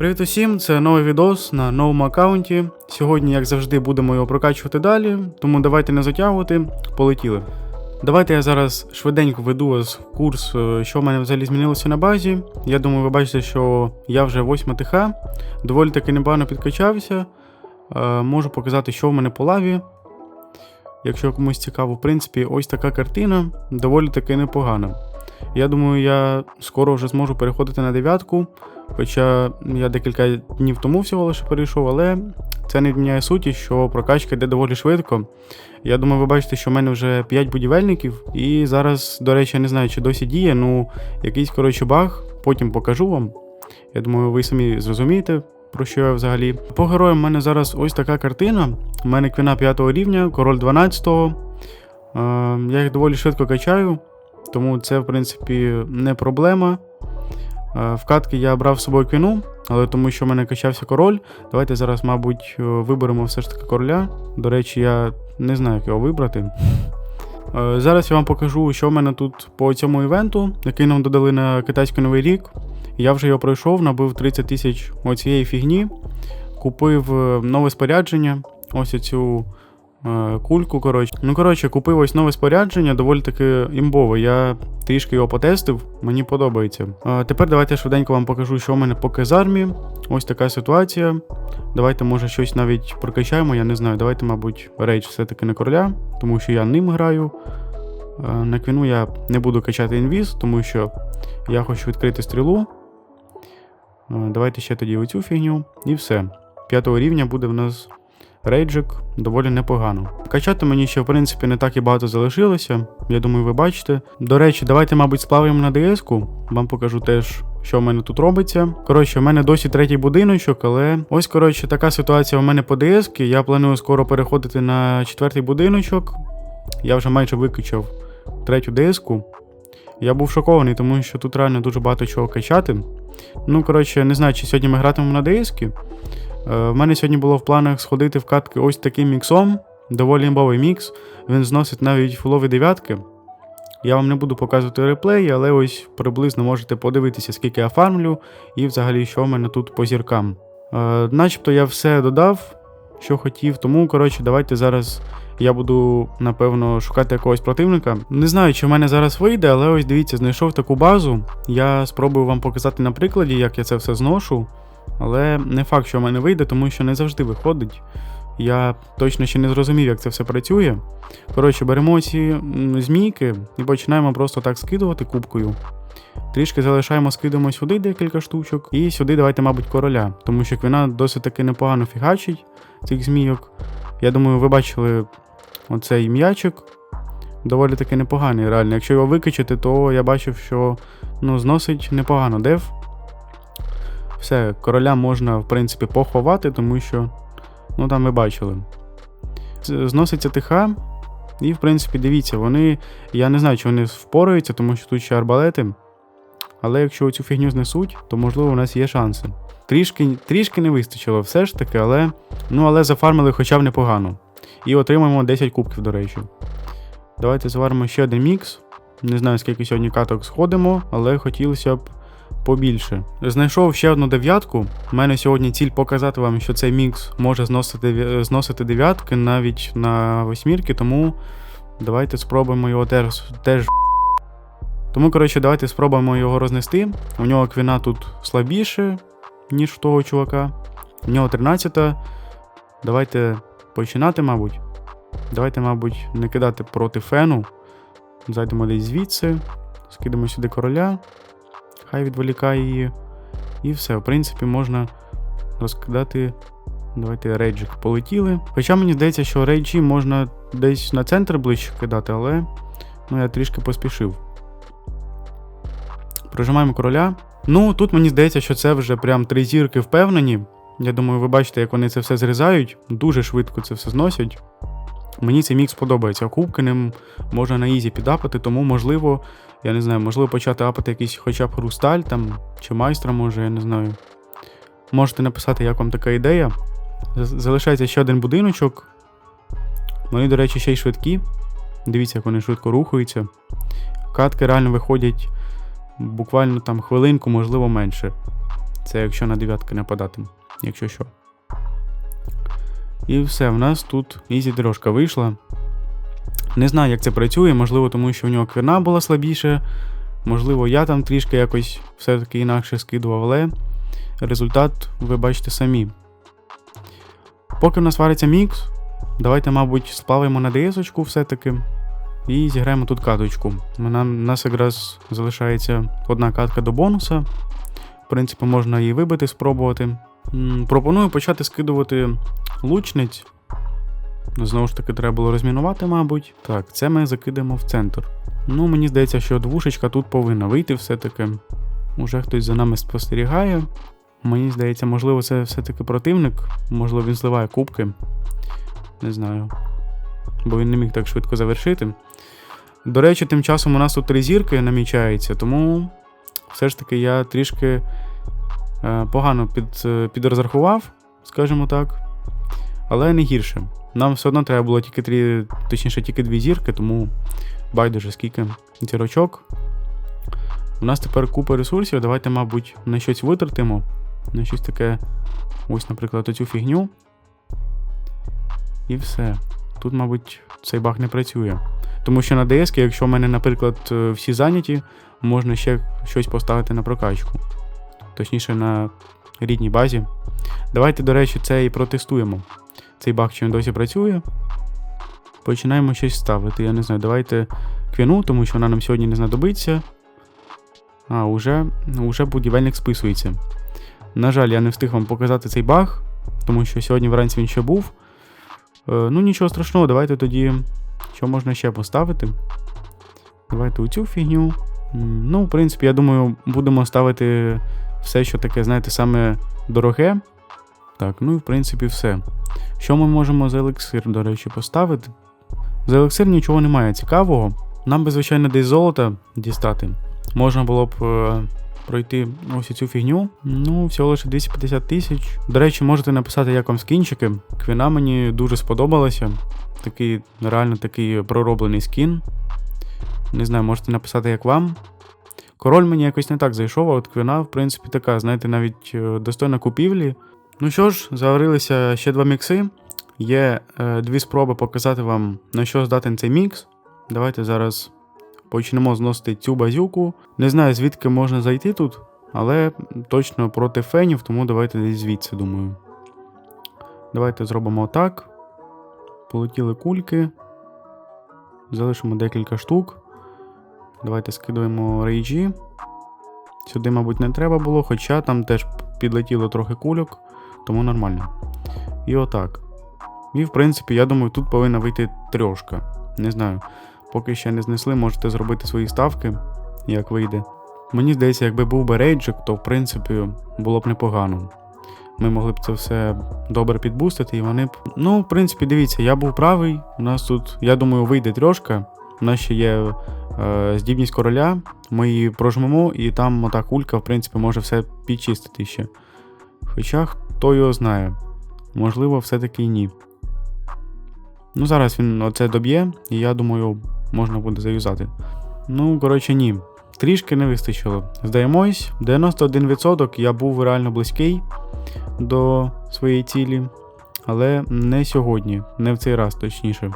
Привіт усім, це новий відос на новому аккаунті. Сьогодні, як завжди, будемо його прокачувати далі, тому давайте не затягувати, полетіли. Давайте я зараз швиденько веду вас в курс, е, що в мене взагалі змінилося на базі. Я думаю, ви бачите, що я вже 8 ТХ, доволі таки непогано підкачався. Е, Можу показати, що в мене по лаві. Якщо комусь цікаво, в принципі, ось така картина доволі таки непогана. Я думаю, я скоро вже зможу переходити на дев'ятку. Хоча я декілька днів тому всього лише перейшов, але це не відміняє суті, що прокачка йде доволі швидко. Я думаю, ви бачите, що в мене вже 5 будівельників, і зараз, до речі, я не знаю, чи досі діє, ну якийсь коротше баг, потім покажу вам. Я думаю, ви самі зрозумієте, про що я взагалі. По героям в мене зараз ось така картина. У мене квіна 5 рівня, король 12. Е, я їх доволі швидко качаю, тому це, в принципі, не проблема. Е, В катки я брав з собою квіну, але тому що в мене качався король. Давайте зараз, мабуть, е, виберемо все ж таки короля. До речі, я не знаю, як його вибрати. Е, Зараз я вам покажу, що в мене тут по цьому івенту, який нам додали на китайський новий рік. Я вже його пройшов, набив 30 тисяч оцієї фігні, купив нове спорядження, ось оцю е, кульку. коротше. Ну, коротше, купив ось нове спорядження, доволі таки імбове. Я трішки його потестив, мені подобається. Е, Тепер давайте швиденько вам покажу, що в мене по казармі. Ось така ситуація. Давайте, може, щось навіть прокачаємо, я не знаю. Давайте, мабуть, рейдж все-таки на короля, тому що я ним граю. Е, На квіну я не буду качати інвіз, тому що я хочу відкрити стрілу. Е, Давайте ще тоді оцю фігню. І все. П'ятого рівня буде в нас рейджик доволі непогано. Качати мені ще, в принципі, не так і багато залишилося. Я думаю, ви бачите. До речі, давайте, мабуть, сплаваємо на ДС-ку. Вам покажу теж, що в мене тут робиться. Коротше, в мене досі третій будиночок, але ось, коротше, така ситуація у мене по ds Я планую скоро переходити на четвертий будиночок. Я вже майже викачав третю ДС-ку. Я був шокований, тому що тут реально дуже багато чого качати. Ну, коротше, не знаю, чи сьогодні ми гратимемо на ДС-ки. Е, В мене сьогодні було в планах сходити в катки ось таким міксом. Доволі імбовий мікс. Він зносить навіть фулові дев'ятки. Я вам не буду показувати реплеї, але ось приблизно можете подивитися, скільки я фармлю, і взагалі, що в мене тут по зіркам. Е, начебто я все додав, що хотів, тому, коротше, давайте зараз я буду, напевно, шукати якогось противника. Не знаю, чи в мене зараз вийде, але ось дивіться, знайшов таку базу. Я спробую вам показати на прикладі, як я це все зношу. Але не факт, що в мене вийде, тому що не завжди виходить. Я точно ще не зрозумів, як це все працює. Коротше, беремо ці змійки і починаємо просто так скидувати кубкою. Трішки залишаємо, скидуємо сюди декілька штучок. І сюди давайте, мабуть, короля, тому що квіна досить таки непогано фігачить цих змійок. Я думаю, ви бачили оцей м'ячик. Доволі таки непоганий, реально. Якщо його викачати, то я бачив, що ну, зносить непогано дев. Все, короля можна, в принципі, поховати, тому що, ну там ви бачили. Зноситься ТХ, і, в принципі, дивіться, вони. Я не знаю, чи вони впораються, тому що тут ще арбалети. Але якщо цю фігню знесуть, то можливо у нас є шанси. Трішки, трішки не вистачило все ж таки, але. Ну, але зафармили хоча б непогано. І отримаємо 10 кубків, до речі. Давайте зваримо ще один мікс. Не знаю, скільки сьогодні каток сходимо, але хотілося б побільше. Знайшов ще одну дев'ятку. У мене сьогодні ціль показати вам, що цей мікс може зносити, зносити дев'ятки навіть на восьмірки, тому давайте спробуємо його теж. теж. Тому, коротше, давайте спробуємо його рознести. У нього квіна тут слабіше, ніж у того чувака. У нього 13. Давайте починати, мабуть. Давайте, мабуть, не кидати проти фену. Зайдемо десь звідси, скидемо сюди короля, хай відволікає її. І все, в принципі, можна розкидати. Давайте рейджик полетіли. Хоча мені здається, що рейджі можна десь на центр ближче кидати, але ну, я трішки поспішив. Прожимаємо короля. Ну, тут мені здається, що це вже прям три зірки впевнені. Я думаю, ви бачите, як вони це все зрізають. Дуже швидко це все зносять. Мені цей мікс подобається. Кубки ним можна на ізі підапати, тому можливо, я не знаю, можливо почати апати якийсь хоча б хрусталь там, чи майстра, може, я не знаю. Можете написати, як вам така ідея. Залишається ще один будиночок. Вони, до речі, ще й швидкі. Дивіться, як вони швидко рухаються. Катки реально виходять буквально там хвилинку, можливо, менше. Це якщо на дев'ятки нападати, якщо що. І все, в нас тут ізі дорожка вийшла. Не знаю, як це працює, можливо, тому що у нього квина була слабіше. Можливо, я там трішки якось все-таки інакше скидував, але результат ви бачите самі. Поки в нас вариться мікс, давайте, мабуть, сплаваємо на ds все-таки. І зіграємо тут каточку. У нас якраз залишається одна катка до бонуса. В принципі, можна її вибити, спробувати. Пропоную почати скидувати лучниць. Знову ж таки, треба було розмінувати, мабуть. Так, це ми закидаємо в центр. Ну, мені здається, що двушечка тут повинна вийти все-таки. Уже хтось за нами спостерігає. Мені здається, можливо, це все-таки противник. Можливо, він зливає кубки. Не знаю. Бо він не міг так швидко завершити. До речі, тим часом у нас тут три зірки намічається, тому все ж таки я трішки погано під, е, підрозрахував, скажімо так. Але не гірше. Нам все одно треба було тільки три, точніше, тільки дві зірки, тому байдуже скільки зірочок. У нас тепер купа ресурсів. Давайте, мабуть, на щось витратимо. На щось таке, ось, наприклад, оцю фігню. І все. Тут, мабуть, цей баг не працює. Тому що на DS, якщо в мене, наприклад, е, всі зайняті, можна ще щось поставити на прокачку. Точніше, на рідній базі. Давайте, до речі, це і протестуємо. Цей баг чи він досі працює. Починаємо щось ставити. Я не знаю, давайте квіну, тому що вона нам сьогодні не знадобиться. А, уже, уже будівельник списується. На жаль, я не встиг вам показати цей баг, тому що сьогодні вранці він ще був. Е, ну, нічого страшного, давайте тоді. Що можна ще поставити? Давайте оцю фігню. Ну, в принципі, я думаю, будемо ставити все, що таке, знаєте, саме дороге. Так, ну і в принципі все. Що ми можемо за елексир, до речі, поставити? За елексир нічого немає цікавого. Нам би, звичайно, десь золото дістати. Можна було б е, пройти ось цю фігню. Ну, всього лише 250 тисяч. До речі, можете написати, як вам скінчики. Квіна мені дуже сподобалася. Такий реально такий пророблений скін. Не знаю, можете написати, як вам. Король мені якось не так зайшов, а от квіна, в принципі, така, знаєте, навіть е, достойна купівлі. Ну що ж, заварилися ще два мікси. Є е, дві спроби показати вам, на що здатен цей мікс. Давайте зараз почнемо зносити цю базюку. Не знаю, звідки можна зайти тут, але точно проти фенів, тому давайте десь звідси, думаю. Давайте зробимо так. Полетіли кульки. Залишимо декілька штук. Давайте скидуємо рейджі. Сюди, мабуть, не треба було, хоча там теж підлетіло трохи кульок, тому нормально. І отак. І, в принципі, я думаю, тут повинна вийти трьошка. Не знаю. Поки ще не знесли, можете зробити свої ставки, як вийде. Мені здається, якби був би рейджик, то в принципі було б непогано. Ми могли б це все добре підбустити, і вони б. Ну, в принципі, дивіться, я був правий. У нас тут, я думаю, вийде трьошка. У нас ще є е, здібність короля. Ми її прожмемо, і там ота кулька, в принципі, може все підчистити ще. Хоча хто його знає. Можливо, все-таки ні. Ну, зараз він оце доб'є, і я думаю, можна буде заюзати. Ну, коротше, ні. Трішки не вистачило. Здаємось, 91% я був реально близький до своєї цілі, але не сьогодні, не в цей раз точніше.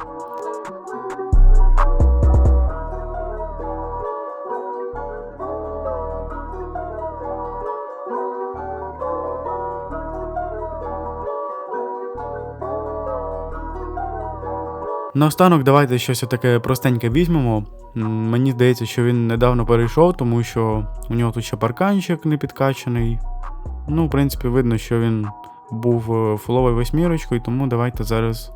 Наостанок, давайте щось таке простеньке візьмемо. Мені здається, що він недавно перейшов, тому що у нього тут ще парканчик не підкачаний. Ну, в принципі, видно, що він був е, фуловою восьмірочкою, тому давайте зараз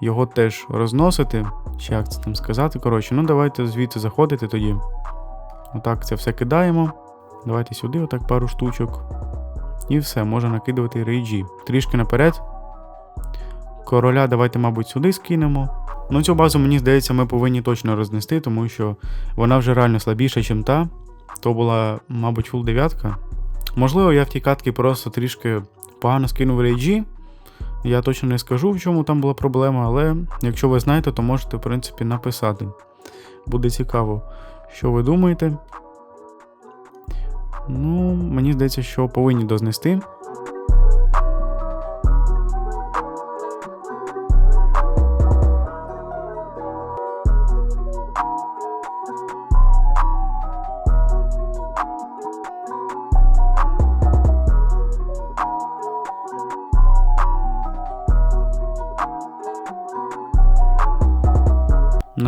його теж розносити. Чи як це там сказати? Коротше, ну давайте звідси заходити тоді. Отак це все кидаємо. Давайте сюди, отак пару штучок. І все, можна накидувати рейджі. Трішки наперед. Короля давайте, мабуть, сюди скинемо. Ну, цю базу, мені здається, ми повинні точно рознести, тому що вона вже реально слабіша, ніж та. То була, мабуть, фул дев'ятка. Можливо, я в тій катці просто трішки погано скинув рейджі. Я точно не скажу, в чому там була проблема, але якщо ви знаєте, то можете, в принципі, написати. Буде цікаво, що ви думаєте. Ну, мені здається, що повинні дознести.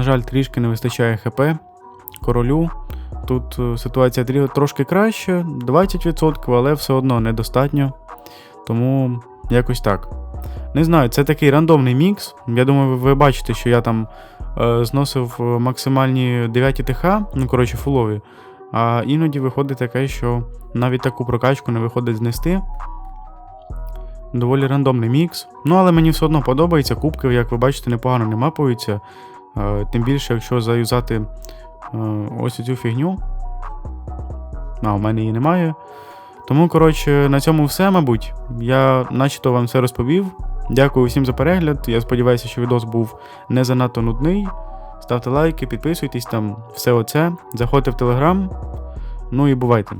Жаль, трішки не вистачає ХП королю. Тут е, ситуація трошки краще, 20%, але все одно недостатньо. Тому якось так. Не знаю, це такий рандомний мікс. Я думаю, ви, бачите, що я там е, зносив е, максимальні 9 ТХ, ну коротше, фулові. А іноді виходить таке, що навіть таку прокачку не виходить знести. Доволі рандомний мікс. Ну, але мені все одно подобається. Кубки, як ви бачите, непогано не мапаються. Е, Тим більше, якщо заюзати е, ось цю фігню. А, у мене її немає. Тому, коротше, на цьому все, мабуть. Я начебто вам все розповів. Дякую всім за перегляд. Я сподіваюся, що відос був не занадто нудний. Ставте лайки, підписуйтесь там, все оце. Заходьте в телеграм. Ну і бувайте.